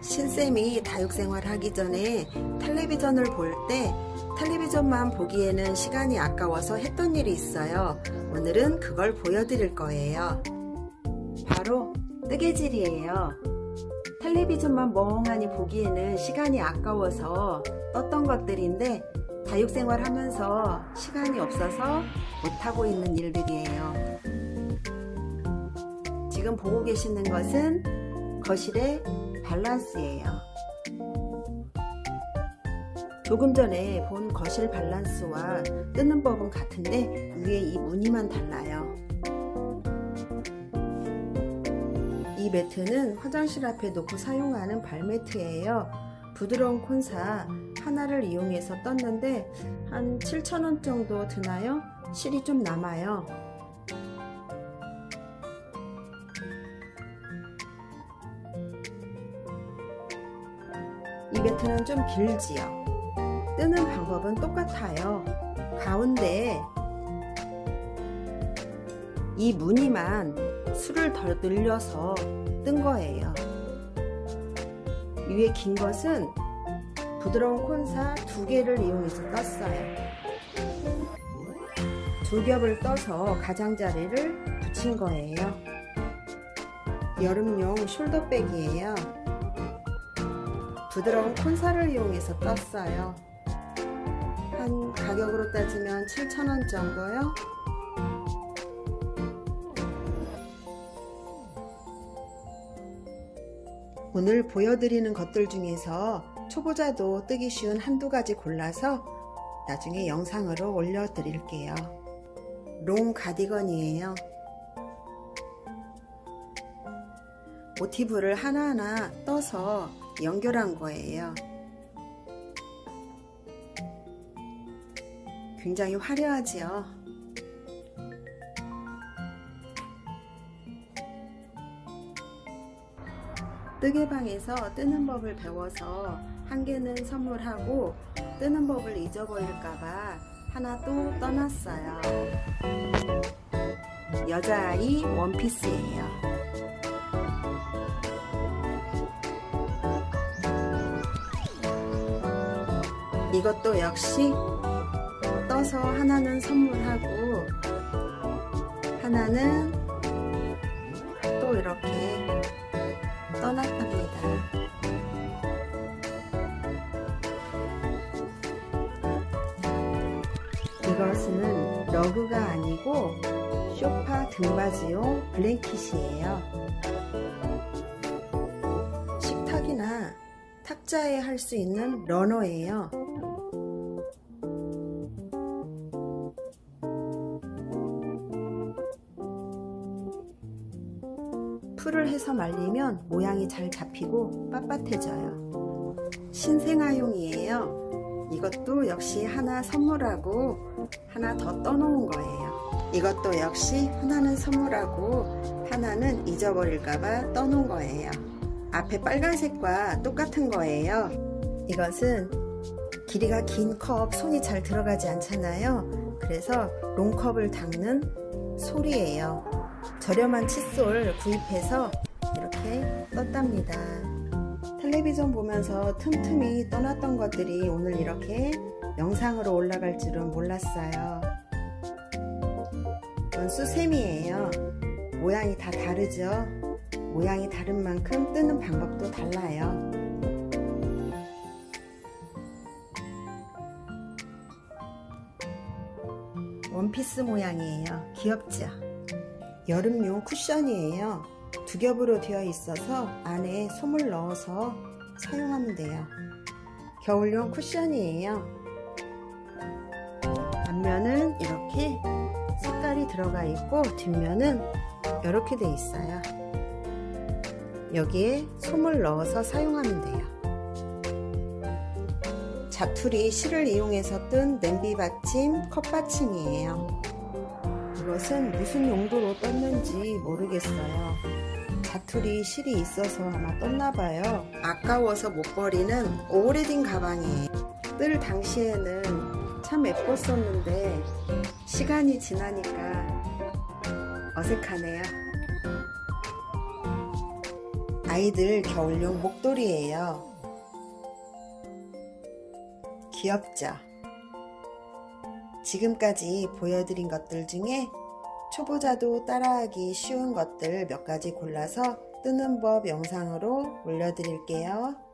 신쌤이 다육생활 하기 전에 텔레비전을 볼 때 텔레비전만 보기에는 시간이 아까워서 했던 일이 있어요. 오늘은 그걸 보여드릴 거예요. 바로 뜨개질이에요. 텔레비전만 멍하니 보기에는 시간이 아까워서 떴던 것들인데 다육생활 하면서 시간이 없어서 못하고 있는 일들이에요. 지금 보고 계시는 것은 거실의 밸런스예요. 조금 전에 본 거실 밸런스와 뜨는 법은 같은데 위에 이 무늬만 달라요. 이 매트는 화장실 앞에 놓고 사용하는 발매트예요. 부드러운 콘사 하나를 이용해서 떴는데 한 7,000원 정도 드나요? 실이 좀 남아요. 이 매트는 좀 길지요. 뜨는 방법은 똑같아요. 가운데 이 무늬만 수를 더 늘려서 뜬 거예요. 위에 긴 것은 부드러운 콘사 두 개를 이용해서 떴어요. 두 겹을 떠서 가장자리를 붙인 거예요. 여름용 숄더백이에요. 부드러운 콘사를 이용해서 떴어요. 한 가격으로 따지면 7,000원 정도요. 오늘 보여드리는 것들 중에서 초보자도 뜨기 쉬운 한두 가지 골라서 나중에 영상으로 올려드릴게요. 롱 가디건이에요. 모티브를 하나하나 떠서 연결한 거예요. 굉장히 화려하지요. 뜨개방에서 뜨는 법을 배워서 한 개는 선물하고 뜨는 법을 잊어버릴까봐 하나 또 떠났어요. 여자아이 원피스예요. 이것도 역시 떠서 하나는 선물하고 하나는 또 이렇게 이것은 러그가 아니고 쇼파 등받이용 블랭킷이에요. 식탁이나 탁자에 할 수 있는 러너예요. 풀을 해서 말리면 모양이 잘 잡히고 빳빳해져요. 신생아용이에요. 이것도 역시 하나 선물하고 하나 더 떠놓은 거예요. 이것도 역시 하나는 선물하고 하나는 잊어버릴까봐 떠놓은 거예요. 앞에 빨간색과 똑같은 거예요. 이것은 길이가 긴 컵 손이 잘 들어가지 않잖아요. 그래서 롱컵을 닦는 솔이에요. 저렴한 칫솔 구입해서 이렇게 떴답니다. 텔레비전 보면서 틈틈이 떠났던 것들이 오늘 이렇게 영상으로 올라갈 줄은 몰랐어요. 이건 수세미예요. 모양이 다 다르죠? 모양이 다른 만큼 뜨는 방법도 달라요. 원피스 모양이에요. 귀엽죠? 여름용 쿠션이에요. 두 겹으로 되어 있어서 안에 솜을 넣어서 사용하면 돼요. 겨울용 쿠션이에요. 앞면은 이렇게 색깔이 들어가 있고 뒷면은 이렇게 돼 있어요. 여기에 솜을 넣어서 사용하면 돼요. 자투리 실을 이용해서 뜬 냄비 받침, 컵 받침이에요. 이것은 무슨 용도로 떴는지 모르겠어요. 자투리 실이 있어서 아마 떴나 봐요. 아까워서 못 버리는 오래된 가방이에요. 뜰 당시에는 참 예뻤었는데 시간이 지나니까 어색하네요. 아이들 겨울용 목도리예요. 귀엽죠? 지금까지 보여드린 것들 중에 초보자도 따라하기 쉬운 것들 몇 가지 골라서 뜨는 법 영상으로 올려드릴게요.